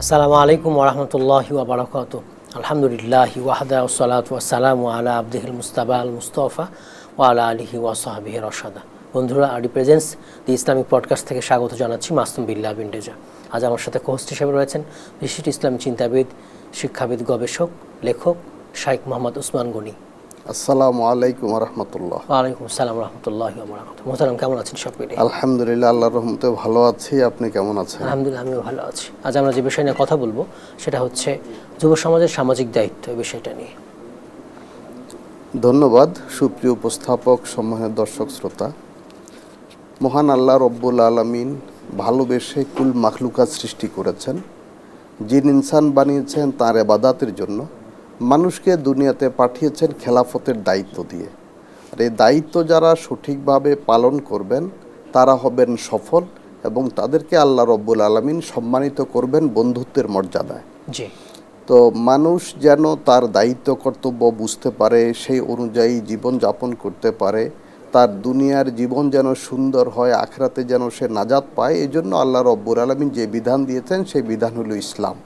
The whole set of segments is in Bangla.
আসসালামু আলাইকুম ওরহমতুল্লাহি ওবরাকাত আলহামদুলিল্লাহ ওয়াহদা ওসালাত ওয়াসালাম আলা আবদিহিল মুস্তাবা আল মুস্তফা ও আলা আলিহি ওয়াসাহাবিহি রসাদা বন্ধুরা আডি প্রেজেন্স দি ইসলামিক পডকাস্ট থেকে স্বাগত জানাচ্ছি মাসুম বিল্লাহ বিন্ডেজা আজ আমার সাথে হোস্ট হিসেবে রয়েছেন বিশিষ্ট ইসলামী চিন্তাবিদ, শিক্ষাবিদ, গবেষক, লেখক শাইখ মোহাম্মদ উসমান গনি। আসসালামু আলাইকুম রহমতুল্লাহ। ওয়ালাইকুম আসসালাম রহমতুল্লাহ মোহতারাম কেমন আছেন মিলিয়ে আলহামদুলিল্লাহ আল্লাহর রহমতে ভালো আছি। আপনি কেমন আছেন? আলহামদুলিল্লাহ আমিও ভালো আছি। আজ আমরা যে বিষয় নিয়ে কথা বলব সেটা হচ্ছে যুব সমাজের সামাজিক দায়িত্ব এই বিষয়টা নিয়ে। ধন্যবাদ সুপ্রিয় উপস্থাপক সম্মানের দর্শক শ্রোতা। মহান আল্লাহ রব্বুল আলমিন ভালোবেসে কুল মাখলুকাত সৃষ্টি করেছেন। যিনি ইনসান বানিয়েছেন তার এবাদাতের জন্য। মানুষকে দুনিয়াতে পাঠিয়েছেন খেলাফতের দায়িত্ব দিয়ে। আর এই দায়িত্ব যারা সঠিকভাবে পালন করবেন তারা হবেন সফল এবং তাদেরকে আল্লাহ রব্বুল আলমিন সম্মানিত করবেন বন্ধুত্বের মর্যাদায়। জি। তো মানুষ যেন তার দায়িত্ব কর্তব্য বুঝতে পারে সেই অনুযায়ী জীবন যাপন করতে পারে তার দুনিয়ার জীবন যেন সুন্দর হয় আখরাতে যেন সে নাজাত পায় এই জন্য আল্লাহ রব্বুর আলমিন যে বিধান দিয়েছেন সেই বিধান হলো ইসলাম।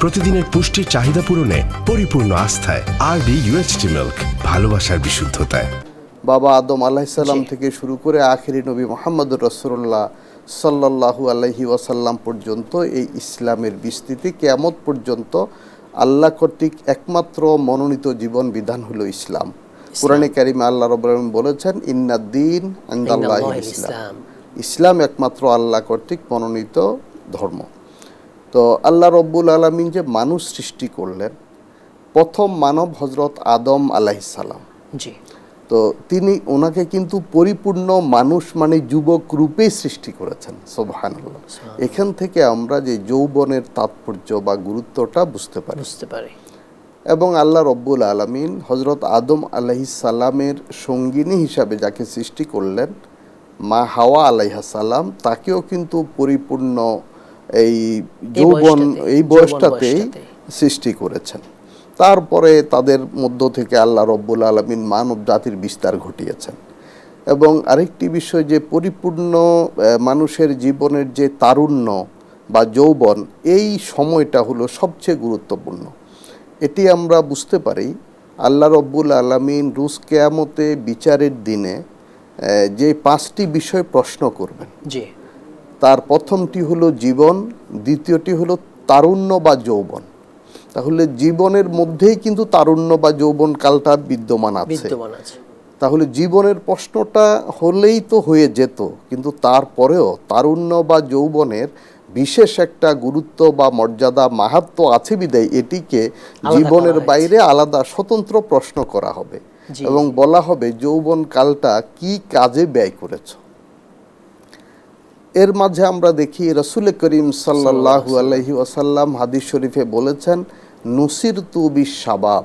প্রতিদিনের পুষ্টির চাহিদা পূরণে পরিপূর্ণ আস্থায় আরবি ইউএসটি মিল্ক ভালোবাসার বিশুদ্ধতায়। বাবা আদম আলাহিসাল্লাম থেকে শুরু করে আখেরি নবী মোহাম্মদ রসুল্লাহ সাল্লাল্লাহু আলহি ওয়াসাল্লাম পর্যন্ত এই ইসলামের বিস্তৃতি কেয়ামত পর্যন্ত আল্লাহ কর্তৃক একমাত্র মনোনীত জীবন বিধান হলো ইসলাম। কোরআনে কারিমে আল্লাহ রব বলেছেন ইন্নাদ্দিন আন্দাল্লাহ ইসলাম। ইসলাম একমাত্র আল্লাহ কর্তৃক মনোনীত ধর্ম। তো আল্লাহ রব্বুল আলমিন যে মানুষ সৃষ্টি করলেন প্রথম মানব হজরত আদম আলাহিসাল্লাম জি। তো তিনি ওনাকে কিন্তু পরিপূর্ণ মানুষ মানে যুবক রূপেই সৃষ্টি করেছেন সোবহান এখান থেকে আমরা যে যৌবনের তাৎপর্য বা গুরুত্বটা বুঝতে পারি। বুঝতে পারি। এবং আল্লাহ রব্বুল আলমিন হজরত আদম আলাহি সালামের সঙ্গিনী হিসাবে যাকে সৃষ্টি করলেন মা হাওয়া আলাইহা সালাম তাকেও কিন্তু পরিপূর্ণ এই যৌবন এই বয়সটাতেই। সৃষ্টি করেছেন। তারপরে তাদের মধ্য থেকে আল্লাহ রব্বুল আলমিন মানব জাতির বিস্তার ঘটিয়েছেন। এবং আরেকটি বিষয় যে পরিপূর্ণ মানুষের জীবনের যে তারুণ্য বা যৌবন এই সময়টা হলো সবচেয়ে গুরুত্বপূর্ণ। এটি আমরা বুঝতে পারি আল্লাহ রব্বুল আলমিন রুশ কেয়ামতে বিচারের দিনে যে পাঁচটি বিষয় প্রশ্ন করবেন। জি। তার প্রথমটি হলো জীবন দ্বিতীয়টি হলো তারুণ্য বা যৌবন। তাহলে জীবনের মধ্যেই কিন্তু তারুণ্য বা যৌবন কালটা বিদ্যমান আছে। তাহলে জীবনের প্রশ্নটা হলেই তো হয়ে যেত কিন্তু তারপরেও তারুণ্য বা যৌবনের বিশেষ একটা গুরুত্ব বা মর্যাদা মাহাত্ম আছে বিদায় এটিকে জীবনের বাইরে আলাদা স্বতন্ত্র প্রশ্ন করা হবে এবং বলা হবে যৌবন কালটা কি কাজে ব্যয় করেছ। এর মাঝে আমরা দেখি রসুল করিম সাল্লাল্লাহু আলাইহি ওয়াসাল্লাম হাদিস শরীফে বলেছেন নুসির তুবি শাবাব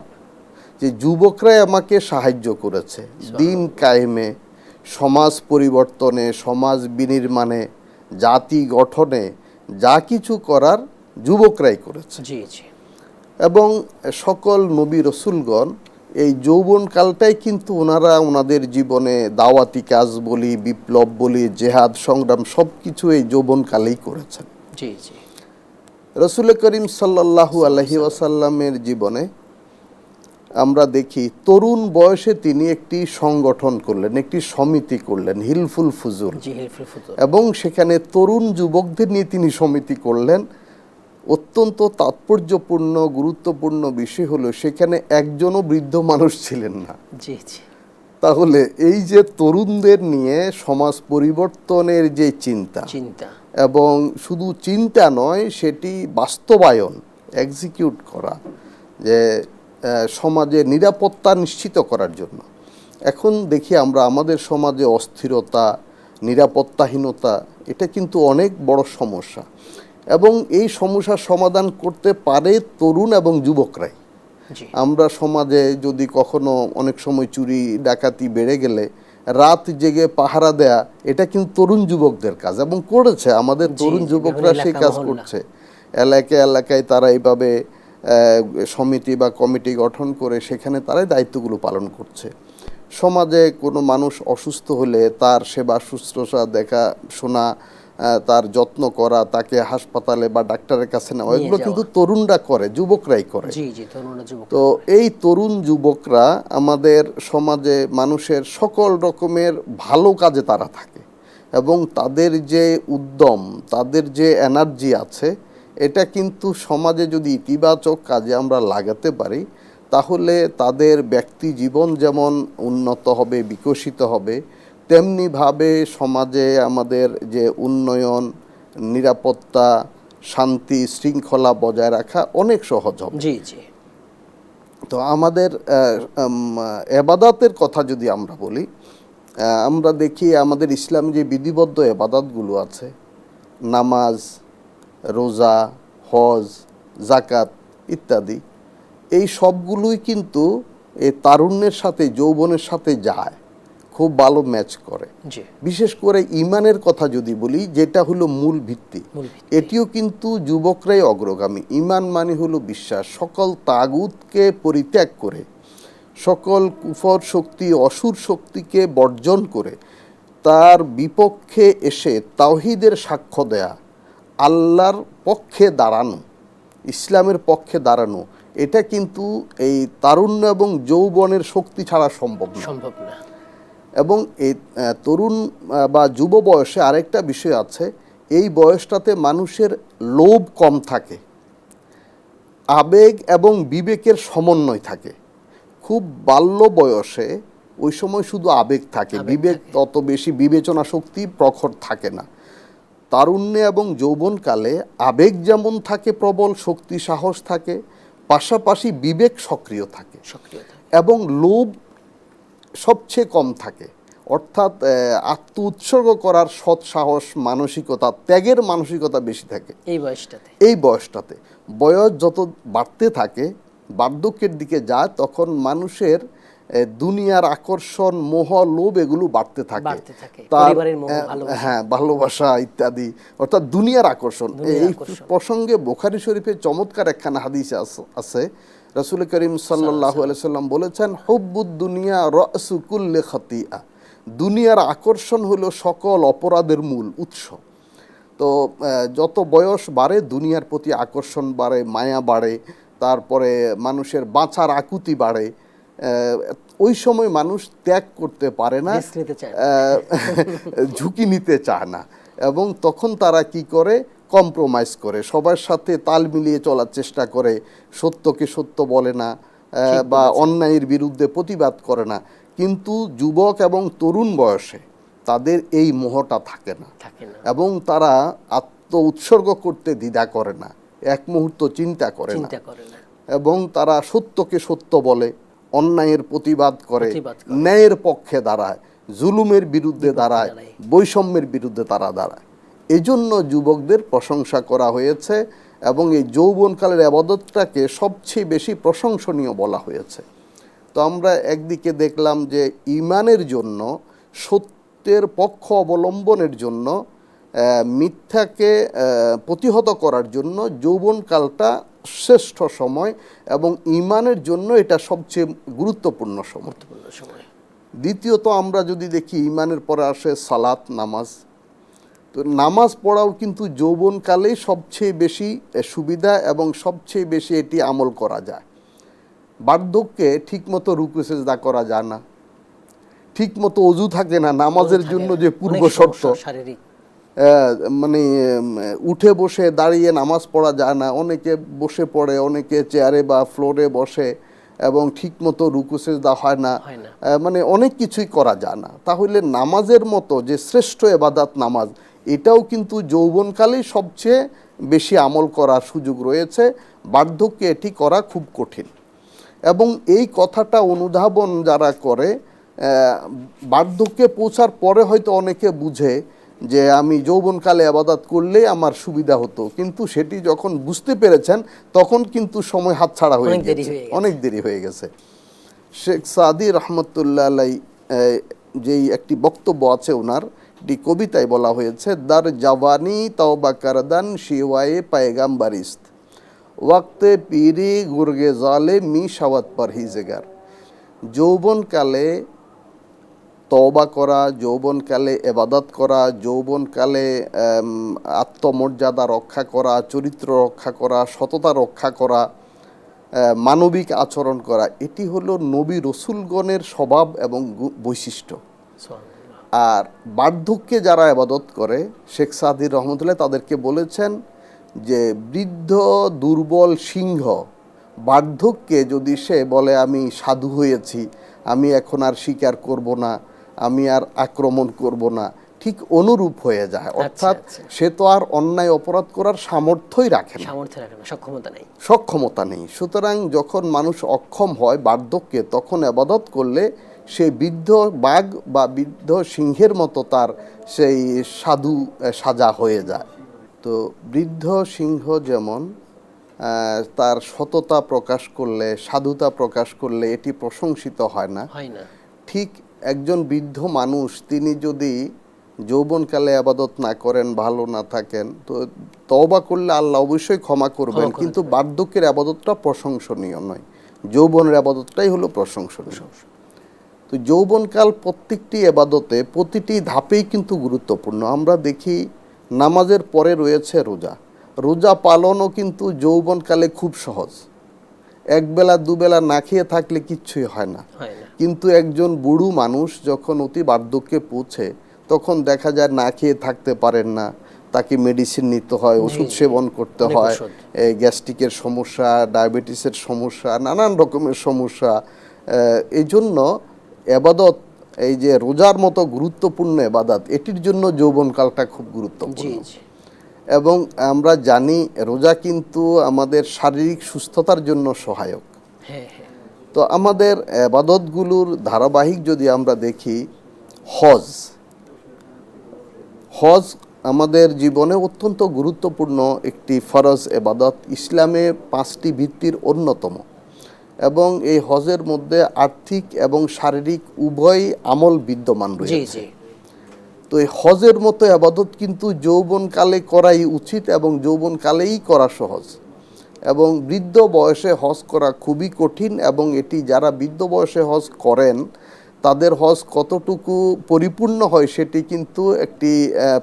যে যুবকরাই আমাকে সাহায্য করেছে। দিন কায়েমে সমাজ পরিবর্তনে সমাজ বিনির্মাণে জাতি গঠনে যা কিছু করার যুবকরাই করেছে। জি জি। এবং সকল নবী রসুলগণ এই যৌবনকালটাই কিন্তু ওনারা ওনাদের জীবনে দাওয়াতি কাজ বলি বিপ্লব বলি জেহাদ সংগ্রাম সব কিছু এই যৌবনকালেই করেছেন। জি জি। রসুল করিম সাল্লাল্লাহু আলহি ওয়াসাল্লামের জীবনে আমরা দেখি তরুণ বয়সে তিনি একটি সংগঠন করলেন একটি সমিতি করলেন হিলফুল ফুজুল। এবং সেখানে তরুণ যুবকদের নিয়ে তিনি সমিতি করলেন। অত্যন্ত তাৎপর্যপূর্ণ গুরুত্বপূর্ণ বিষয় হলো সেখানে একজনও বৃদ্ধ মানুষ ছিলেন না। জি জি। তাহলে এই যে তরুণদের নিয়ে সমাজ পরিবর্তনের যে চিন্তা চিন্তা। এবং শুধু চিন্তা নয় সেটি বাস্তবায়ন এক্সিকিউট করা যে সমাজে নিরাপত্তা নিশ্চিত করার জন্য। এখন দেখি আমরা আমাদের সমাজে অস্থিরতা নিরাপত্তাহীনতা এটা কিন্তু অনেক বড় সমস্যা। এবং এই সমস্যার সমাধান করতে পারে তরুণ এবং যুবকরাই। আমরা সমাজে যদি কখনো অনেক সময় চুরি ডাকাতি বেড়ে গেলে রাত জেগে পাহারা দেয়া এটা কিন্তু তরুণ যুবকদের কাজ এবং করেছে। আমাদের তরুণ যুবকরা সেই কাজ করছে। এলাকায় এলাকায় তারা এইভাবে সমিতি বা কমিটি গঠন করে সেখানে তারাই দায়িত্বগুলো পালন করছে। সমাজে কোনো মানুষ অসুস্থ হলে তার সেবা শুশ্রূষা দেখা শোনা তার যত্ন করা তাকে হাসপাতালে বা ডাক্তারের কাছে নেওয়া এগুলো কিন্তু তরুণরা করে যুবকরাই করে। তো এই তরুণ যুবকরা আমাদের সমাজে মানুষের সকল রকমের ভালো কাজে তারা থাকে এবং তাদের যে উদ্যম তাদের যে এনার্জি আছে এটা কিন্তু সমাজে যদি ইতিবাচক কাজে আমরা লাগাতে পারি তাহলে তাদের ব্যক্তি জীবন যেমন উন্নত হবে বিকশিত হবে তেমনিভাবে সমাজে আমাদের যে উন্নয়ন নিরাপত্তা শান্তি শৃঙ্খলা বজায় রাখা অনেক সহজ হবে। জি জি। তো আমাদের এবাদাতের কথা যদি আমরা বলি আমরা দেখি আমাদের ইসলাম যে বিধিবদ্ধ এবাদাতগুলো আছে নামাজ রোজা হজ জাকাত ইত্যাদি এই সবগুলোই কিন্তু এই তারুণ্যের সাথে যৌবনের সাথে যায়। খুব ভালো ম্যাচ করে। বিশেষ করে ইমানের কথা যদি বলি যেটা হলো মূল ভিত্তি। এটিও কিন্তু যুবকরাই অগ্রগামী। ইমান মানে হলো বিশ্বাস। সকল তাগুতকে পরিত্যাগ করে সকল কুফর শক্তি অসুর শক্তিকে বর্জন করে তার বিপক্ষে এসে তাওহিদের সাক্ষ্য দেয়া আল্লাহর পক্ষে দাঁড়ানো ইসলামের পক্ষে দাঁড়ানো এটা কিন্তু এই তারুণ্য এবং যৌবনের শক্তি ছাড়া সম্ভব সম্ভব না। এবং এই তরুণ বা যুব বয়সে আরেকটা বিষয় আছে এই বয়সটাতে মানুষের লোভ কম থাকে আবেগ এবং বিবেকের সমন্বয় থাকে। খুব বাল্য বয়সে ওই সময় শুধু আবেগ থাকে বিবেক তত বেশি বিবেচনা শক্তি প্রখর থাকে না। তারুণ্যে এবং যৌবনকালে আবেগ যেমন থাকে প্রবল শক্তি সাহস থাকে পাশাপাশি বিবেক সক্রিয় থাকে। এবং লোভ সবচেয়ে কম থাকে। অর্থাৎ আত্ম উৎসর্গ করার সৎ সাহস মানসিকতা ত্যাগের মানসিকতা বেশি থাকে। এই বয়সটাতে। এই বয়সটাতে। বয়স যত বাড়তে থাকে বার্ধক্যের দিকে যায় তখন মানুষের দুনিয়ার আকর্ষণ মোহ লোভ এগুলো বাড়তে থাকে। তার। হ্যাঁ ভালোবাসা ইত্যাদি। অর্থাৎ দুনিয়ার আকর্ষণ। এই প্রসঙ্গে বোখারি শরীফে চমৎকার একখানা হাদিস আছে। রাসূল করিম সাল্লাল্লাহু আলাইহি সাল্লাম বলেছেন হুব্বুদ দুনিয়া রাসু কুল্লি খাতিয়া দুনিয়ার আকর্ষণ হলো সকল অপরাধের মূল উৎস। তো যত বয়স বাড়ে দুনিয়ার প্রতি আকর্ষণ বাড়ে মায়া বাড়ে তারপরে মানুষের বাঁচার আকুতি বাড়ে ওই সময় মানুষ ত্যাগ করতে পারে না ঝুঁকি নিতে চায় না। এবং তখন তারা কি করে? কম্প্রোমাইজ করে সবার সাথে তাল মিলিয়ে চলার চেষ্টা করে সত্যকে সত্য বলে না বা অন্যায়ের বিরুদ্ধে প্রতিবাদ করে না। কিন্তু যুবক এবং তরুণ বয়সে তাদের এই মোহটা থাকে না। এবং তারা আত্ম উৎসর্গ করতে দ্বিধা করে না এক মুহূর্ত চিন্তা করে না। এবং তারা সত্যকে সত্য বলে অন্যায়ের প্রতিবাদ করে ন্যায়ের পক্ষে দাঁড়ায় জুলুমের বিরুদ্ধে দাঁড়ায়। বৈষম্যের বিরুদ্ধে তারা দাঁড়ায়। এজন্য যুবকদের প্রশংসা করা হয়েছে এবং এই যৌবনকালের আবাদতটাকে সবচেয়ে বেশি প্রশংসনীয় বলা হয়েছে। তো আমরা একদিকে দেখলাম যে ইমানের জন্য সত্যের পক্ষ অবলম্বনের জন্য মিথ্যাকে প্রতিহত করার জন্য যৌবনকালটা শ্রেষ্ঠ সময় এবং ইমানের জন্য এটা সবচেয়ে গুরুত্বপূর্ণ সময়। দ্বিতীয়ত আমরা যদি দেখি ইমানের পরে আসে সালাত নামাজ। তো নামাজ পড়াও কিন্তু যৌবনকালেই সবচেয়ে বেশি সুবিধা এবং সবচেয়ে বেশি এটি আমল করা যায়। বার্ধক্যে ঠিকমতো রুকু সেজদা করা যায় না। ঠিকমতো অজু থাকে না নামাজের জন্য যে পূর্ব শর্ত। শারীরিক। মানে উঠে বসে দাঁড়িয়ে নামাজ পড়া যায় না। অনেকে বসে পড়ে অনেকে চেয়ারে বা ফ্লোরে বসে এবং ঠিকমতো রুকু সেজদা না। হয় না। মানে অনেক কিছুই করা যায় না। তাহলে নামাজের মতো যে শ্রেষ্ঠ এবাদাত নামাজ এটাও কিন্তু যৌবনকালেই সবচেয়ে বেশি আমল করার সুযোগ রয়েছে। বার্ধক্যে এটি করা খুব কঠিন। এবং এই কথাটা অনুধাবন যারা করে বার্ধক্যে পৌঁছার পরে হয়তো অনেকে বুঝে যে আমি যৌবনকালে আবাদাত করলে আমার সুবিধা হতো। কিন্তু সেটি যখন বুঝতে পেরেছেন তখন কিন্তু সময় হাতছাড়া হয়ে হয়ে গেছে। অনেক দেরি হয়ে গেছে। শেখ সাদি রহমতুল্লাহ যেই একটি বক্তব্য আছে ওনার একটি কবিতায় বলা হয়েছে, দার জাওয়ানি তওবা করদান শিওয়ায়ে পায়গাম্বারিস্ত। ওয়াক্তে পীরি গুরগে জালে মি সাওয়াত পরহিজেগার যৌবনকালে তওবা করা যৌবনকালে এবাদত করা যৌবনকালে আত্মমর্যাদা রক্ষা করা, চরিত্র রক্ষা করা, সততা রক্ষা করা মানবিক আচরণ করা, এটি হলো নবী রসুলগণের স্বভাব এবং বৈশিষ্ট্য। আর বার্ধক্যে যারা আবাদত করে শেখ সাদির রহমতুল্লাহ তাদেরকে বলেছেন যে বৃদ্ধ দুর্বল সিংহ বার্ধক্যে যদি সে বলে আমি সাধু হয়েছি আমি এখন আর স্বীকার করব না আমি আর আক্রমণ করব না ঠিক অনুরূপ হয়ে যায়। অর্থাৎ আচ্ছা। সে তো আর অন্যায় অপরাধ করার সামর্থ্যই রাখে না। সামর্থ্য রাখে না সক্ষমতা নেই। সক্ষমতা নেই। সুতরাং যখন মানুষ অক্ষম হয় বার্ধক্যে তখন আবাদত করলে সে বৃদ্ধ বাঘ বা বৃদ্ধ সিংহের মতো তার সেই সাধু সাজা হয়ে যায়। তো বৃদ্ধ সিংহ যেমন তার সততা প্রকাশ করলে সাধুতা প্রকাশ করলে এটি প্রশংসিত হয় না। ঠিক একজন বৃদ্ধ মানুষ তিনি যদি যৌবনকালে আবাদত না করেন ভালো না থাকেন তো তবা করলে আল্লাহ অবশ্যই ক্ষমা করবেন। কিন্তু বার্ধক্যের আবাদতটা প্রশংসনীয় নয়। যৌবনের আবাদতটাই হলো প্রশংসনীয়। তো যৌবনকাল প্রত্যেকটি এবাদতে প্রতিটি ধাপেই কিন্তু গুরুত্বপূর্ণ। আমরা দেখি নামাজের পরে রয়েছে রোজা। রোজা পালনও কিন্তু যৌবনকালে খুব সহজ। একবেলা দুবেলা না খেয়ে থাকলে কিচ্ছুই হয় না। কিন্তু একজন বুড়ো মানুষ যখন অতি বার্ধক্যে পৌঁছে তখন দেখা যায় না খেয়ে থাকতে পারেন না। তাকে মেডিসিন নিতে হয় ওষুধ সেবন করতে হয়। এই গ্যাস্ট্রিকের সমস্যা ডায়াবেটিসের সমস্যা নানান রকমের সমস্যা। এই জন্য এবাদত এই যে রোজার মতো গুরুত্বপূর্ণ এবাদত এটির জন্য যৌবনকালটা খুব গুরুত্বপূর্ণ। এবং আমরা জানি রোজা কিন্তু আমাদের শারীরিক সুস্থতার জন্য সহায়ক। হ্যাঁ হ্যাঁ। তো আমাদের আবাদতগুলোর ধারাবাহিক যদি আমরা দেখি হজ। হজ আমাদের জীবনে অত্যন্ত গুরুত্বপূর্ণ একটি ফরজ এবাদত। ইসলামে পাঁচটি ভিত্তির অন্যতম। এবং এই হজের মধ্যে আর্থিক এবং শারীরিক উভয় আমল বিদ্যমান রয়েছে। তো এই হজের মতো আবাদত কিন্তু যৌবনকালে করাই উচিত এবং যৌবনকালেই করা সহজ। এবং বৃদ্ধ বয়সে হজ করা খুবই কঠিন এবং এটি যারা বৃদ্ধ বয়সে হজ করেন তাদের হজ কতটুকু পরিপূর্ণ হয় সেটি কিন্তু একটি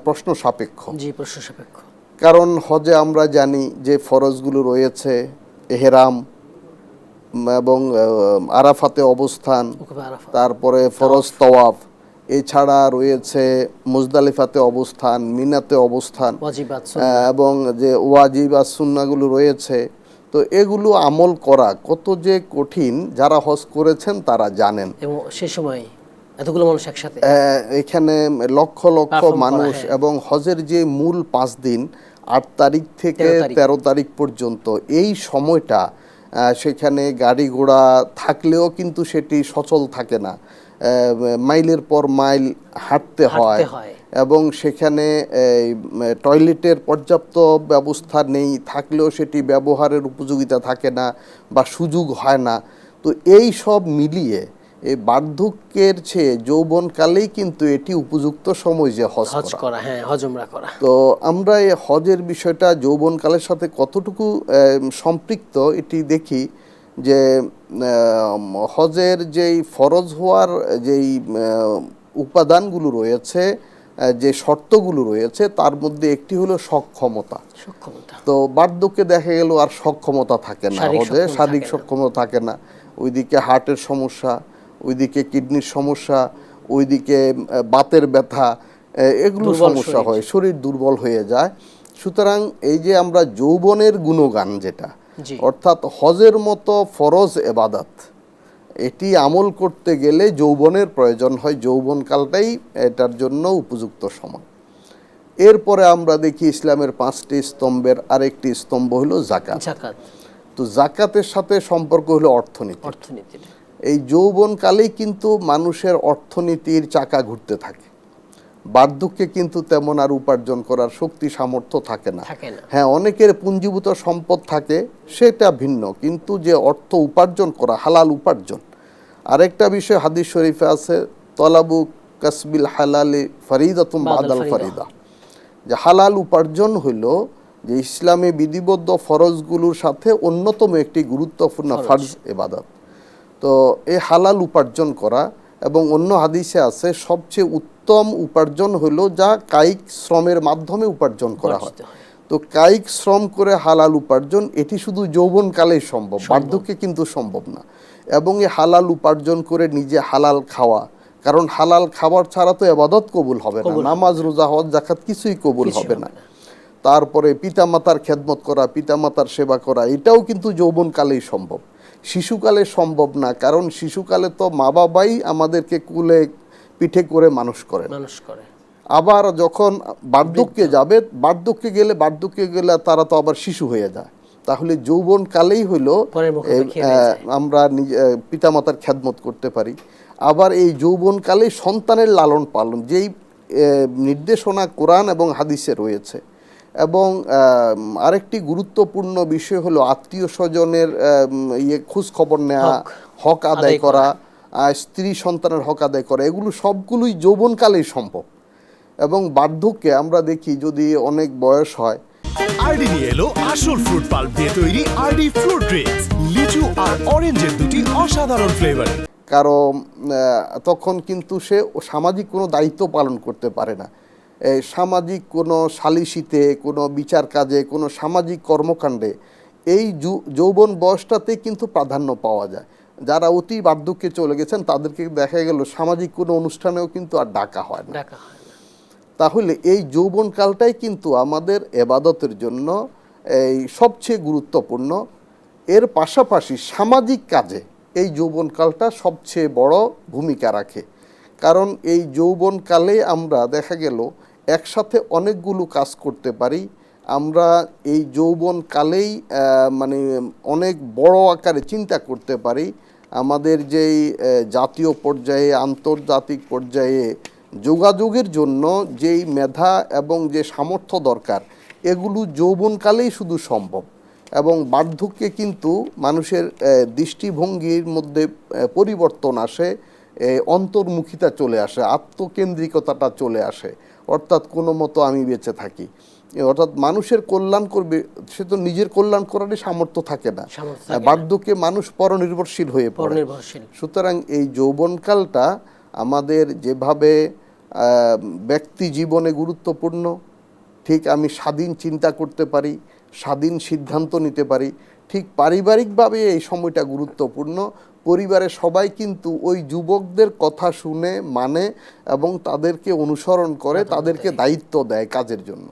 প্রশ্ন সাপেক্ষ। জি প্রশ্ন সাপেক্ষ। কারণ হজে আমরা জানি যে ফরজগুলো রয়েছে এহেরাম এবং আরাফাতে অবস্থান তারপরে ফরজ তওয়াফ। এছাড়া রয়েছে মুজদালিফাতে অবস্থান মিনাতে অবস্থান এবং যে ওয়াজিব আর সুন্নাগুলো রয়েছে। তো এগুলো আমল করা কত যে কঠিন যারা হজ করেছেন তারা জানেন। এবং সে সময় এতগুলো মানুষ একসাথে। এখানে লক্ষ লক্ষ মানুষ হ্যাঁ। এবং হজের যে মূল পাঁচ দিন আট তারিখ থেকে তেরো তারিখ পর্যন্ত এই সময়টা সেখানে গাড়ি ঘোড়া থাকলেও কিন্তু সেটি সচল থাকে না। মাইলের পর মাইল হাঁটতে হয় এবং সেখানে টয়লেটের পর্যাপ্ত ব্যবস্থা নেই থাকলেও সেটি ব্যবহারের উপযোগিতা থাকে না বা সুযোগ হয় না। তো এই সব মিলিয়ে এই বার্ধক্যের চেয়ে যৌবনকালেই কিন্তু এটি উপযুক্ত সময় যে হজ হজ করা। হ্যাঁ হজমরা করা। তো আমরা এই হজের বিষয়টা যৌবনকালের সাথে কতটুকু সম্পৃক্ত এটি দেখি যে হজের যেই ফরজ হওয়ার যেই উপাদানগুলো রয়েছে যে শর্তগুলো রয়েছে তার মধ্যে একটি হলো সক্ষমতা। সক্ষমতা। তো বার্ধক্যে দেখা গেল আর সক্ষমতা থাকে না হজে শারীরিক সক্ষমতা থাকে না। ওইদিকে হার্টের সমস্যা ওইদিকে কিডনির সমস্যা ওইদিকে বাতের ব্যথা এগুলো সমস্যা হয় শরীর দুর্বল হয়ে যায়। সুতরাং এই যে আমরা যৌবনের গুণগান যেটা অর্থাৎ হজের মতো ফরজ এবাদাত এটি আমল করতে গেলে যৌবনের প্রয়োজন হয় যৌবনকালটাই এটার জন্য উপযুক্ত সময়। এরপরে আমরা দেখি ইসলামের পাঁচটি স্তম্ভের আরেকটি স্তম্ভ হলো জাকাত তো জাকাতের সাথে সম্পর্ক হলো অর্থনীতি। অর্থনীতির। এই যৌবনকালেই কিন্তু মানুষের অর্থনীতির চাকা ঘুরতে থাকে। বার্ধক্যে কিন্তু তেমন আর উপার্জন করার শক্তি সামর্থ্য থাকে না। হ্যাঁ অনেকের পুঞ্জীভূত সম্পদ থাকে সেটা ভিন্ন। কিন্তু যে অর্থ উপার্জন করা হালাল উপার্জন। আরেকটা বিষয় হাদিস শরীফে আছে তলাবু কাসবিল হালালি ফরিদাতুম বাদাল বাদাল ফরিদা। ফরিদা। যে হালাল উপার্জন হইল যে ইসলামে বিধিবদ্ধ ফরজগুলোর সাথে অন্যতম একটি গুরুত্বপূর্ণ ফরজ। এবাদত তো এই হালাল উপার্জন করা এবং অন্য হাদিসে আছে সবচেয়ে উত্তম উপার্জন হলো যা কায়িক শ্রমের মাধ্যমে উপার্জন করা হয়। তো কায়িক শ্রম করে হালাল উপার্জন এটি শুধু যৌবনকালেই সম্ভব বার্ধক্যে কিন্তু সম্ভব না। এবং এই হালাল উপার্জন করে নিজে হালাল খাওয়া কারণ হালাল খাবার ছাড়া তো এবাদত কবুল হবে না নামাজ রোজা হজ জাকাত কিছুই কবুল হবে না। তারপরে পিতামাতার খেদমত করা পিতামাতার সেবা করা এটাও কিন্তু যৌবনকালেই সম্ভব। শিশুকালে সম্ভব না কারণ শিশুকালে তো মা বাবাই আমাদেরকে কুলে পিঠে করে মানুষ করেন মানুষ করে। আবার যখন বার্ধক্যে যাবে বার্ধক্যে গেলে বার্ধক্যে গেলে তারা তো আবার শিশু হয়ে যায়। তাহলে যৌবন কালেই আহ, আমরা পিতামাতার খ্যাদমত করতে পারি। আবার এই যৌবন কালেই সন্তানের লালন পালন যেই নির্দেশনা কোরআন এবং হাদিসে রয়েছে। এবং আরেকটি গুরুত্বপূর্ণ বিষয় হলো আত্মীয় স্বজনের ইয়ে খোঁজ খবর নেওয়া হক আদায় করা স্ত্রী সন্তানের হক আদায় করা এগুলো সবগুলোই যৌবনকালেই সম্ভব। এবং বার্ধক্যে আমরা দেখি যদি অনেক বয়স হয়। আরডি নিয়ে এলো আসল ফ্রুট পাল্প দিয়ে তৈরি আরডি ফ্রুট ড্রিঙ্কস লিচু আর অরেঞ্জের দুটি অসাধারণ ফ্লেভার কারণ তখন কিন্তু সে সামাজিক কোনো দায়িত্ব পালন করতে পারে না। সামাজিক কোনো সালিসিতে কোনো বিচার কাজে কোনো সামাজিক কর্মকাণ্ডে এই যৌবন বয়সটাতে কিন্তু প্রাধান্য পাওয়া যায়। যারা অতি বার্ধক্যে চলে গেছেন তাদেরকে দেখা গেল সামাজিক কোনো অনুষ্ঠানেও কিন্তু আর ডাকা হয় না। ডাকা হয় না। তাহলে এই যৌবনকালটাই কিন্তু আমাদের এবাদতের জন্য এই সবচেয়ে গুরুত্বপূর্ণ। এর পাশাপাশি সামাজিক কাজে এই যৌবনকালটা সবচেয়ে বড় ভূমিকা রাখে। কারণ এই যৌবনকালে আমরা দেখা গেল একসাথে অনেকগুলো কাজ করতে পারি। আমরা এই যৌবনকালেই মানে অনেক বড় আকারে চিন্তা করতে পারি। আমাদের যেই জাতীয় পর্যায়ে, আন্তর্জাতিক পর্যায়ে যোগাযোগের জন্য যেই মেধা এবং যে সামর্থ্য দরকার, এগুলো যৌবনকালেই শুধু সম্ভব। এবং বার্ধক্যে কিন্তু মানুষের দৃষ্টিভঙ্গির মধ্যে পরিবর্তন আসে অন্তর্মুখিতা চলে আসে, আত্মকেন্দ্রিকতাটা চলে আসে। অর্থাৎ কোনো মতো আমি বেঁচে থাকি। অর্থাৎ মানুষের কল্যাণ করবে সে তো নিজের কল্যাণ করারই সামর্থ্য থাকে না। বার্ধক্যে মানুষ পরনির্ভরশীল হয়ে পড়ে। সুতরাং এই যৌবনকালটা আমাদের যেভাবে ব্যক্তি জীবনে গুরুত্বপূর্ণ ঠিক আমি স্বাধীন চিন্তা করতে পারি স্বাধীন সিদ্ধান্ত নিতে পারি ঠিক পারিবারিকভাবে এই সময়টা গুরুত্বপূর্ণ। পরিবারের সবাই কিন্তু ওই যুবকদের কথা শুনে মানে এবং তাদেরকে অনুসরণ করে তাদেরকে দায়িত্ব দেয় কাজের জন্য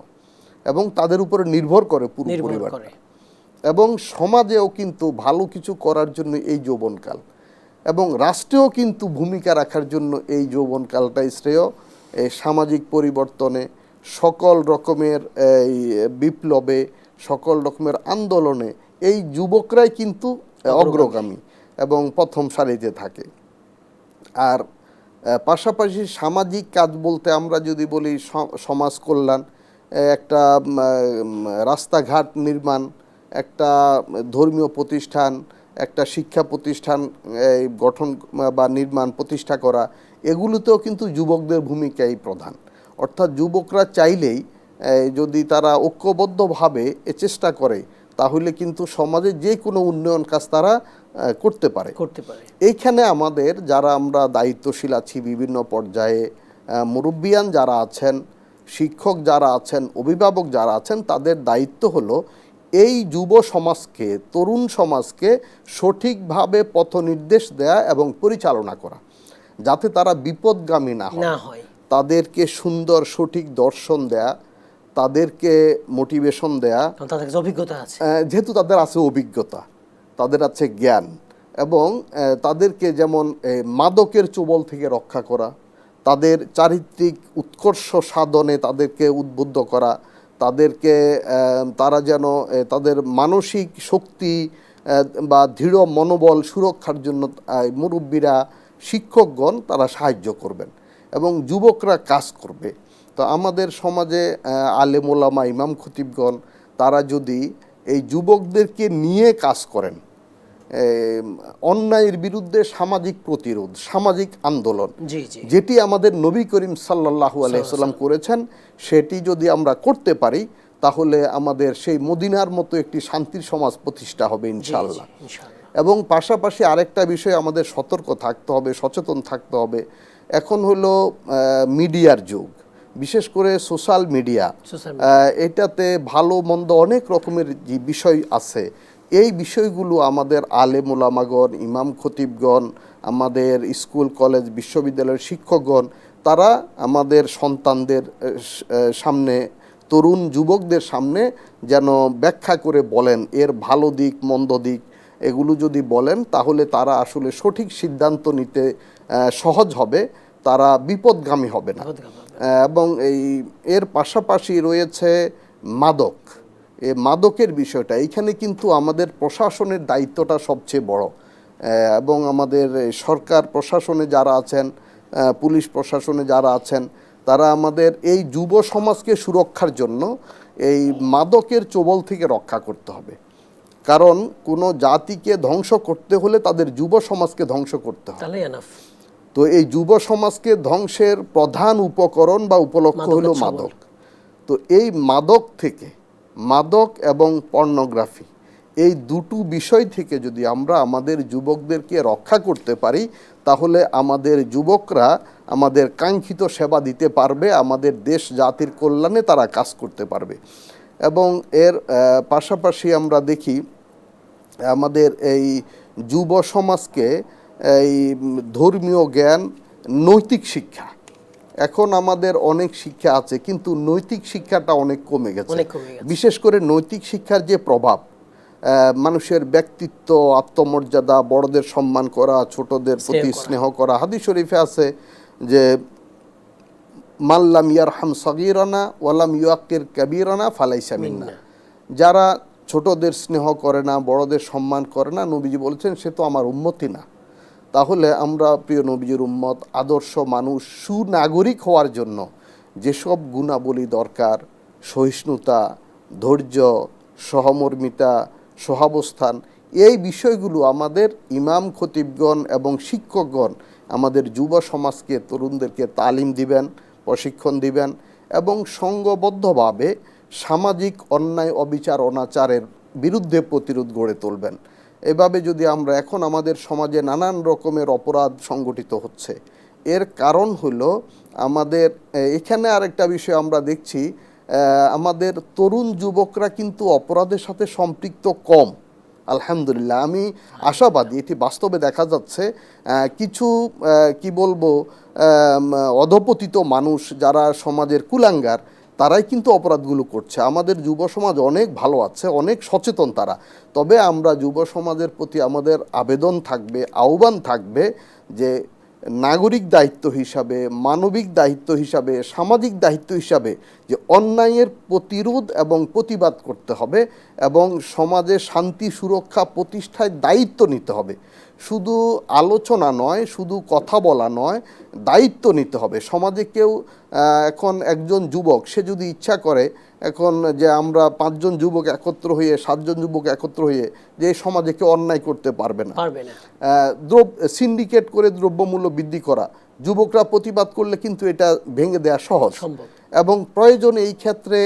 এবং তাদের উপরে নির্ভর করে পুরো পরিবার এবং সমাজেও কিন্তু ভালো কিছু করার জন্য এই যৌবনকাল এবং রাষ্ট্রেও কিন্তু ভূমিকা রাখার জন্য এই যৌবনকালটাই শ্রেয়। এই সামাজিক পরিবর্তনে সকল রকমের এই বিপ্লবে সকল রকমের আন্দোলনে এই যুবকরাই কিন্তু অগ্রগামী। এবং প্রথম সারিতে থাকে। আর পাশাপাশি সামাজিক কাজ বলতে আমরা যদি বলি সমাজ কল্যাণ একটা রাস্তাঘাট নির্মাণ, একটা ধর্মীয় প্রতিষ্ঠান, একটা শিক্ষা প্রতিষ্ঠান গঠন বা নির্মাণ প্রতিষ্ঠা করা, এগুলোতেও কিন্তু যুবকদের ভূমিকাই প্রধান। অর্থাৎ যুবকরা চাইলেই যদি তারা ঐক্যবদ্ধভাবে এ চেষ্টা করে, তাহলে কিন্তু সমাজে যে কোনো উন্নয়ন কাজ তারা করতে পারে। করতে পারে। এইখানে আমাদের যারা আমরা দায়িত্বশীল আছি বিভিন্ন পর্যায়ে মুরব্বিয়ান যারা আছেন শিক্ষক যারা আছেন অভিভাবক যারা আছেন তাদের দায়িত্ব হলো এই যুব সমাজকে তরুণ সমাজকে সঠিকভাবে পথ নির্দেশ দেয়া এবং পরিচালনা করা। যাতে তারা বিপদগামী না হয়। তাদেরকে সুন্দর সঠিক দর্শন দেয়া তাদেরকে মোটিভেশন দেয়া। তাদের অভিজ্ঞতা আছে। যেহেতু তাদের আছে অভিজ্ঞতা। তাদের আছে জ্ঞান এবং তাদেরকে যেমন মাদকের চোবল থেকে রক্ষা করা তাদের চারিত্রিক উৎকর্ষ সাধনে তাদেরকে উদ্বুদ্ধ করা তাদেরকে তারা যেন তাদের মানসিক শক্তি বা দৃঢ় মনোবল সুরক্ষার জন্য মুরব্বীরা শিক্ষকগণ তারা সাহায্য করবেন এবং যুবকরা কাজ করবে। তো আমাদের সমাজে আহ, আলেম ইমাম খতিবগণ তারা যদি এই যুবকদেরকে নিয়ে কাজ করেন। অন্যায়ের বিরুদ্ধে সামাজিক প্রতিরোধ সামাজিক আন্দোলন। যেটি আমাদের নবী করিম সাল্লাল্লাহু আলাইসাল্লাম করেছেন সেটি যদি আমরা করতে পারি তাহলে আমাদের সেই মদিনার মতো একটি শান্তির সমাজ প্রতিষ্ঠা হবে ইনশাআল্লাহ। এবং পাশাপাশি আরেকটা বিষয় আমাদের সতর্ক থাকতে হবে সচেতন থাকতে হবে। এখন হলো মিডিয়ার যুগ। বিশেষ করে সোশ্যাল মিডিয়া এটাতে ভালো মন্দ অনেক রকমের যে বিষয় আছে। এই বিষয়গুলো আমাদের আলেম ওলামাগণ ইমাম খতিবগণ আমাদের স্কুল কলেজ বিশ্ববিদ্যালয়ের শিক্ষকগণ তারা আমাদের সন্তানদের সামনে তরুণ যুবকদের সামনে যেন ব্যাখ্যা করে বলেন এর ভালো দিক মন্দ দিক এগুলো যদি বলেন তাহলে তারা আসলে সঠিক সিদ্ধান্ত নিতে সহজ হবে তারা বিপদগামী হবে না। এবং এই, এর পাশাপাশি রয়েছে মাদক। এই মাদকের বিষয়টা, এইখানে কিন্তু আমাদের প্রশাসনের দায়িত্বটা সবচেয়ে বড়। এবং আমাদের সরকার প্রশাসনে যারা আছেন পুলিশ প্রশাসনে যারা আছেন, তারা আমাদের এই যুব সমাজকে সুরক্ষার জন্য এই মাদকের চোবল থেকে রক্ষা করতে হবে। কারণ কোনো জাতিকে ধ্বংস করতে হলে তাদের যুব সমাজকে ধ্বংস করতে হবে। তো এই যুব সমাজকে ধ্বংসের প্রধান উপকরণ বা উপলক্ষ হলো মাদক। তো এই মাদক থেকে মাদক এবং পর্নোগ্রাফি এই দুটো বিষয় থেকে যদি আমরা আমাদের যুবকদেরকে রক্ষা করতে পারি তাহলে আমাদের যুবকরা আমাদের কাঙ্ক্ষিত সেবা দিতে পারবে আমাদের দেশ জাতির কল্যাণে তারা কাজ করতে পারবে। এবং এর পাশাপাশি আমরা দেখি আমাদের এই যুব সমাজকে এই ধর্মীয় জ্ঞান নৈতিক শিক্ষা। এখন আমাদের অনেক শিক্ষা আছে কিন্তু নৈতিক শিক্ষাটা অনেক কমে গেছে। বিশেষ করে নৈতিক শিক্ষার যে প্রভাব মানুষের ব্যক্তিত্ব আত্মমর্যাদা বড়দের সম্মান করা ছোটদের প্রতি স্নেহ করা। হাদিস শরীফে আছে যে মাল্লাম ইয়ারহাম সগিরানা ওয়ালাম ইউয়াক্কির কাবিরানা ফালাইসা মিন্না। যারা ছোটদের স্নেহ করে না বড়দের সম্মান করে না নবীজি বলছেন সে তো আমার উন্মতি না। তাহলে আমরা প্রিয় নবীজির উম্মত, আদর্শ মানুষ, সুনাগরিক হওয়ার জন্য যেসব গুণাবলী দরকার, সহিষ্ণুতা, ধৈর্য, সহমর্মিতা, সহাবস্থান, এই বিষয়গুলো আমাদের ইমাম খতিবগণ এবং শিক্ষকগণ আমাদের যুব সমাজকে, তরুণদেরকে তালিম দিবেন, প্রশিক্ষণ দিবেন এবং সংঘবদ্ধভাবে সামাজিক অন্যায়, অবিচার, অনাচারের বিরুদ্ধে প্রতিরোধ গড়ে তুলবেন। এভাবে যদি আমরা এখন আমাদের সমাজে নানান রকমের অপরাধ সংগঠিত হচ্ছে, এর কারণ হলো আমাদের এখানে আরেকটা বিষয় আমরা দেখছি আমাদের তরুণ যুবকরা কিন্তু অপরাধের সাথে সম্পৃক্ত কম। আলহামদুলিল্লাহ, আমি আশাবাদী, এটি বাস্তবে দেখা যাচ্ছে কিছু কি বলব অধপতিত মানুষ যারা সমাজের কুলাঙ্গার তারাই কিন্তু অপরাধগুলো করছে। আমাদের যুব সমাজ অনেক ভালো আছে, অনেক সচেতন তারা। তবে আমরা যুব সমাজের প্রতি আমাদের আবেদন থাকবে, আহ্বান থাকবে যে নাগরিক দায়িত্ব হিসাবে, মানবিক দায়িত্ব হিসাবে, সামাজিক দায়িত্ব হিসাবে যে অন্যায়ের প্রতিরোধ এবং প্রতিবাদ করতে হবে এবং সমাজে শান্তি সুরক্ষা প্রতিষ্ঠায় দায়িত্ব নিতে হবে। শুধু আলোচনা নয়, শুধু কথা বলা নয় দায়িত্ব নিতে হবে। সমাজে কেউ এখন একজন যুবক সে যদি ইচ্ছা করে এখন যে আমরা পাঁচজন যুবক একত্র হয়ে সাতজন যুবক একত্র হয়ে যে সমাজে কেউ অন্যায় করতে পারবে না। পারবে না। দ্রব্য সিন্ডিকেট করে দ্রব্যমূল্য বৃদ্ধি করা যুবকরা প্রতিবাদ করলে কিন্তু এটা ভেঙে দেওয়া সহজ। এবং প্রয়োজনে এই ক্ষেত্রে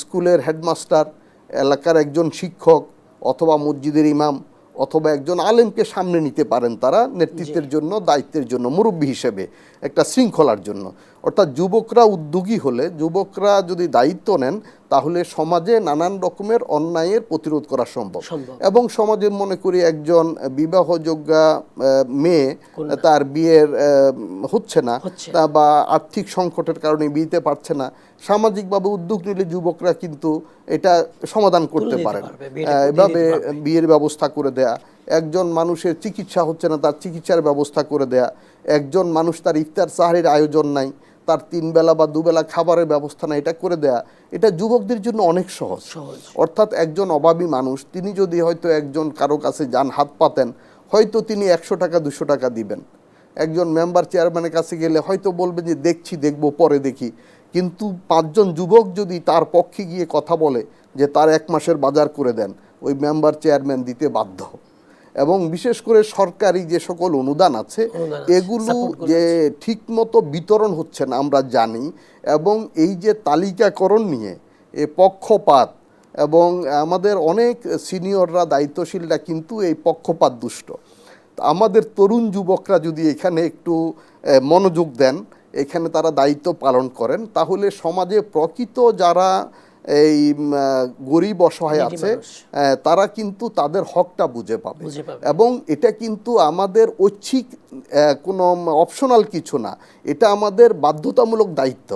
স্কুলের হেডমাস্টার এলাকার একজন শিক্ষক অথবা মসজিদের ইমাম অথবা একজন আলেমকে সামনে নিতে পারেন তারা নেতৃত্বের জন্য দায়িত্বের জন্য মুরব্বী হিসেবে একটা শৃঙ্খলার জন্য। অর্থাৎ যুবকরা উদ্যোগী হলে যুবকরা যদি দায়িত্ব নেন তাহলে সমাজে নানান রকমের অন্যায়ের প্রতিরোধ করা সম্ভব। এবং সমাজে মনে করি একজন বিবাহযোগ্য মেয়ে তার বিয়ের হচ্ছে না বা আর্থিক সংকটের কারণে বিয়েতে পারছে না সামাজিকভাবে উদ্যোগ নিলে যুবকরা কিন্তু এটা সমাধান করতে পারেন। দিয়ে এভাবে বিয়ের ব্যবস্থা করে দেয়া একজন মানুষের চিকিৎসা হচ্ছে না তার চিকিৎসার ব্যবস্থা করে দেয়া একজন মানুষ তার ইফতার সাহারির আয়োজন নাই তার তিন বেলা বা দুবেলা খাবারের ব্যবস্থা না এটা করে দেয়া এটা যুবকদের জন্য অনেক সহজ। সহজ। অর্থাৎ একজন অভাবী মানুষ তিনি যদি হয়তো একজন কারও কাছে যান হাত পাতেন হয়তো তিনি একশো টাকা দুশো টাকা দিবেন। একজন মেম্বার চেয়ারম্যানের কাছে গেলে হয়তো বলবে যে দেখছি দেখব পরে দেখি। কিন্তু পাঁচজন যুবক যদি তার পক্ষে গিয়ে কথা বলে যে তার এক মাসের বাজার করে দেন। ওই মেম্বার চেয়ারম্যান দিতে বাধ্য। এবং বিশেষ করে সরকারি যে সকল অনুদান আছে এগুলো যে ঠিকমতো বিতরণ হচ্ছে না আমরা জানি এবং এই যে তালিকাকরণ নিয়ে এ পক্ষপাত এবং আমাদের অনেক সিনিয়ররা দায়িত্বশীলরা কিন্তু এই পক্ষপাত দুষ্ট। আমাদের তরুণ যুবকরা যদি এখানে একটু মনোযোগ দেন এখানে তারা দায়িত্ব পালন করেন তাহলে সমাজে প্রকৃত যারা এই গরিব অসহায় আছে তারা কিন্তু তাদের হকটা বুঝে পাবে। এবং এটা কিন্তু আমাদের ঐচ্ছিক কোনো অপশনাল কিছু না। এটা আমাদের বাধ্যতামূলক দায়িত্ব।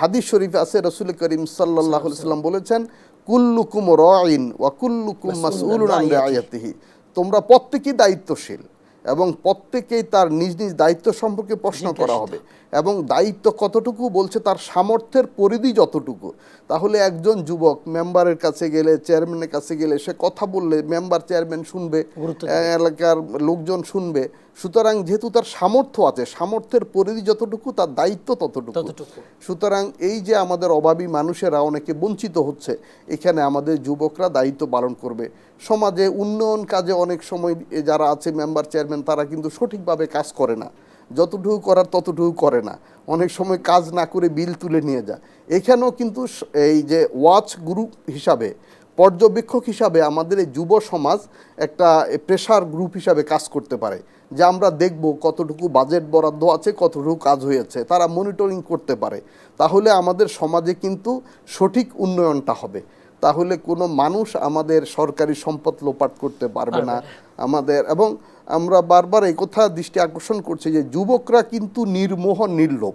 হাদিস শরীফ আছে রসুল করিম সাল্লাহ সাল্লাম বলেছেন কুল্লুকুম রাইন ওয়া কুল্লুকুম মাসউলুন আন রায়াতিহি তোমরা প্রত্যেকেই দায়িত্বশীল। এবং প্রত্যেকেই তার নিজ নিজ দায়িত্ব সম্পর্কে প্রশ্ন করা হবে। এবং দায়িত্ব কতটুকু বলছে তার সামর্থ্যের পরিধি যতটুকু। তাহলে একজন যুবক মেম্বারের কাছে গেলে চেয়ারম্যানের কাছে গেলে সে কথা বললে মেম্বার চেয়ারম্যান শুনবে এলাকার লোকজন শুনবে সুতরাং যেহেতু তার সামর্থ্য আছে সামর্থ্যের পরিধি যতটুকু তার দায়িত্ব ততটুকু। সুতরাং এই যে আমাদের অভাবী মানুষেরা অনেকে বঞ্চিত হচ্ছে এখানে আমাদের যুবকরা দায়িত্ব পালন করবে। সমাজে উন্নয়ন কাজে অনেক সময় যারা আছে মেম্বার চেয়ারম্যান তারা কিন্তু সঠিকভাবে কাজ করে না। যতটুকু করার ততটুকু করে না। অনেক সময় কাজ না করে বিল তুলে নিয়ে যায়। এখানেও কিন্তু এই যে ওয়াচ গ্রুপ হিসাবে পর্যবেক্ষক হিসাবে আমাদের এই যুব সমাজ একটা প্রেশার গ্রুপ হিসাবে কাজ করতে পারে। যে আমরা দেখব কতটুকু বাজেট বরাদ্দ আছে কতটুকু কাজ হয়েছে। তারা মনিটরিং করতে পারে। তাহলে আমাদের সমাজে কিন্তু সঠিক উন্নয়নটা হবে। তাহলে কোনো মানুষ আমাদের সরকারি সম্পদ লোপাট করতে পারবে না। আমাদের এবং আমরা বারবার এই কথা দৃষ্টি আকর্ষণ করছি যে যুবকরা কিন্তু নির্মোহ নির্লোভ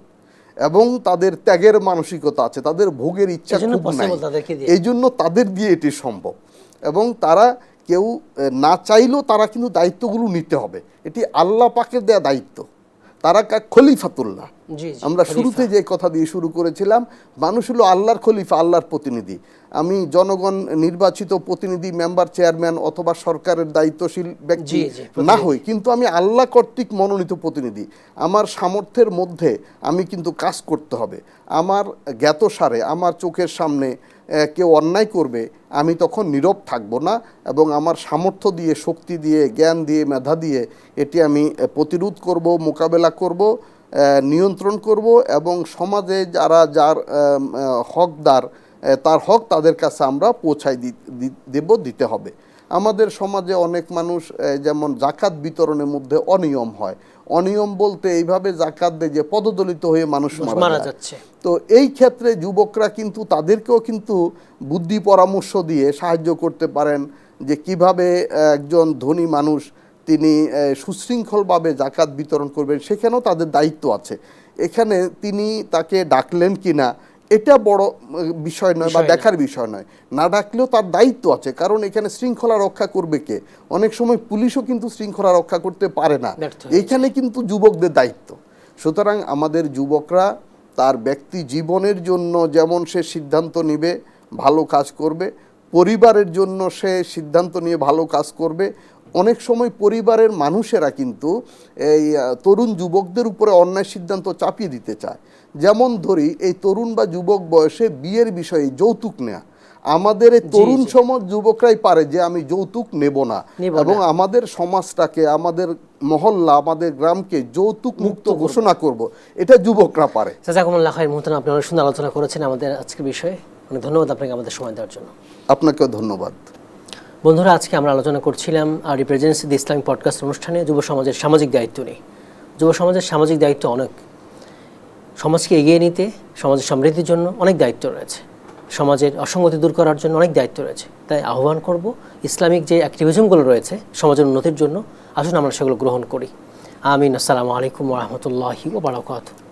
এবং তাদের ত্যাগের মানসিকতা আছে তাদের ভোগের ইচ্ছা খুব নাই। এই জন্য তাদের দিয়ে এটি সম্ভব। এবং তারা কেউ না চাইলেও তারা কিন্তু দায়িত্বগুলো নিতে হবে। এটি আল্লাহ পাকের দেয়া দায়িত্ব। তারা কা খলিফাতুল্লাহ। আমরা শুরুতে যে কথা দিয়ে শুরু করেছিলাম মানুষ হলো আল্লাহর খলিফা আল্লাহর প্রতিনিধি। আমি জনগণ নির্বাচিত প্রতিনিধি মেম্বার চেয়ারম্যান অথবা সরকারের দায়িত্বশীল ব্যক্তি না। হই কিন্তু আমি আল্লাহ কর্তৃক মনোনীত প্রতিনিধি। আমার সামর্থ্যের মধ্যে আমি কিন্তু কাজ করতে হবে। আমার জ্ঞাতসারে আমার চোখের সামনে কেউ অন্যায় করবে, আমি তখন নীরব থাকব না এবং আমার সামর্থ্য দিয়ে, শক্তি দিয়ে, জ্ঞান দিয়ে, মেধা দিয়ে এটি আমি প্রতিরোধ করব, মোকাবেলা করব নিয়ন্ত্রণ করব এবং সমাজে যারা যার হকদার তার হক তাদের কাছে আমরা পৌঁছাই দেব, দিতে হবে। আমাদের সমাজে অনেক মানুষ যেমন জাকাত বিতরণের মধ্যে অনিয়ম হয়। অনিয়ম বলতে এইভাবে জাকাত দেয় যে পদদলিত হয়ে মানুষ মারা যাচ্ছে। তো এই ক্ষেত্রে যুবকরা কিন্তু তাদেরকেও কিন্তু বুদ্ধি পরামর্শ দিয়ে সাহায্য করতে পারেন যে কীভাবে একজন ধনী মানুষ তিনি সুশৃঙ্খলভাবে জাকাত বিতরণ করবেন সেখানেও তাদের দায়িত্ব আছে। এখানে তিনি তাকে ডাকলেন কিনা এটা বড় বিষয় নয় বা দেখার বিষয় নয়। না ডাকলেও তার দায়িত্ব আছে কারণ এখানে শৃঙ্খলা রক্ষা করবে কে? অনেক সময় পুলিশও কিন্তু শৃঙ্খলা রক্ষা করতে পারে না। এখানে কিন্তু যুবকদের দায়িত্ব। সুতরাং আমাদের যুবকরা তার ব্যক্তি জীবনের জন্য যেমন সে সিদ্ধান্ত নিবে ভালো কাজ করবে। পরিবারের জন্য সে সিদ্ধান্ত নিয়ে ভালো কাজ করবে। অনেক সময় পরিবারের মানুষেরা কিন্তু এই তরুণ যুবকদের উপরে অন্যায় সিদ্ধান্ত চাপিয়ে দিতে চায়। যেমন ধরি এই তরুণ বা যুবক বয়সে বিয়ের বিষয়ে যৌতুক নেয়া। আমাদের এই তরুণ সমাজ যুবকরাই পারে যে আমি যৌতুক নেব না। এবং আমাদের সমাজটাকে আমাদের মহল্লা আমাদের গ্রামকে যৌতুক মুক্ত ঘোষণা করব। এটা যুবকরা পারে। সাজাকুমুল্লাহ খাই মুহতান আপনি অনেক সুন্দর আলোচনা করেছেন আমাদের আজকের বিষয়ে। অনেক ধন্যবাদ আপনাকে আমাদের সময় দেওয়ার জন্য। আপনাকেও ধন্যবাদ। বন্ধুরা, আজকে আমরা আলোচনা করছিলাম আর রিপ্রেজেন্টস দি ইসলামিক পডকাস্ট অনুষ্ঠানে যুব সমাজের সামাজিক দায়িত্ব নিয়ে। যুব সমাজের সামাজিক দায়িত্ব অনেক। সমাজকে এগিয়ে নিতে, সমাজের সমৃদ্ধির জন্য অনেক দায়িত্ব রয়েছে। সমাজের অসঙ্গতি দূর করার জন্য অনেক দায়িত্ব রয়েছে। তাই আহ্বান করব, ইসলামিক যে অ্যাক্টিভিজমগুলো রয়েছে সমাজের উন্নতির জন্য, আসুন আমরা সেগুলো গ্রহণ করি। আমিন। আসসালামু আলাইকুম রহমতুল্লাহি ওবরাকাতুহ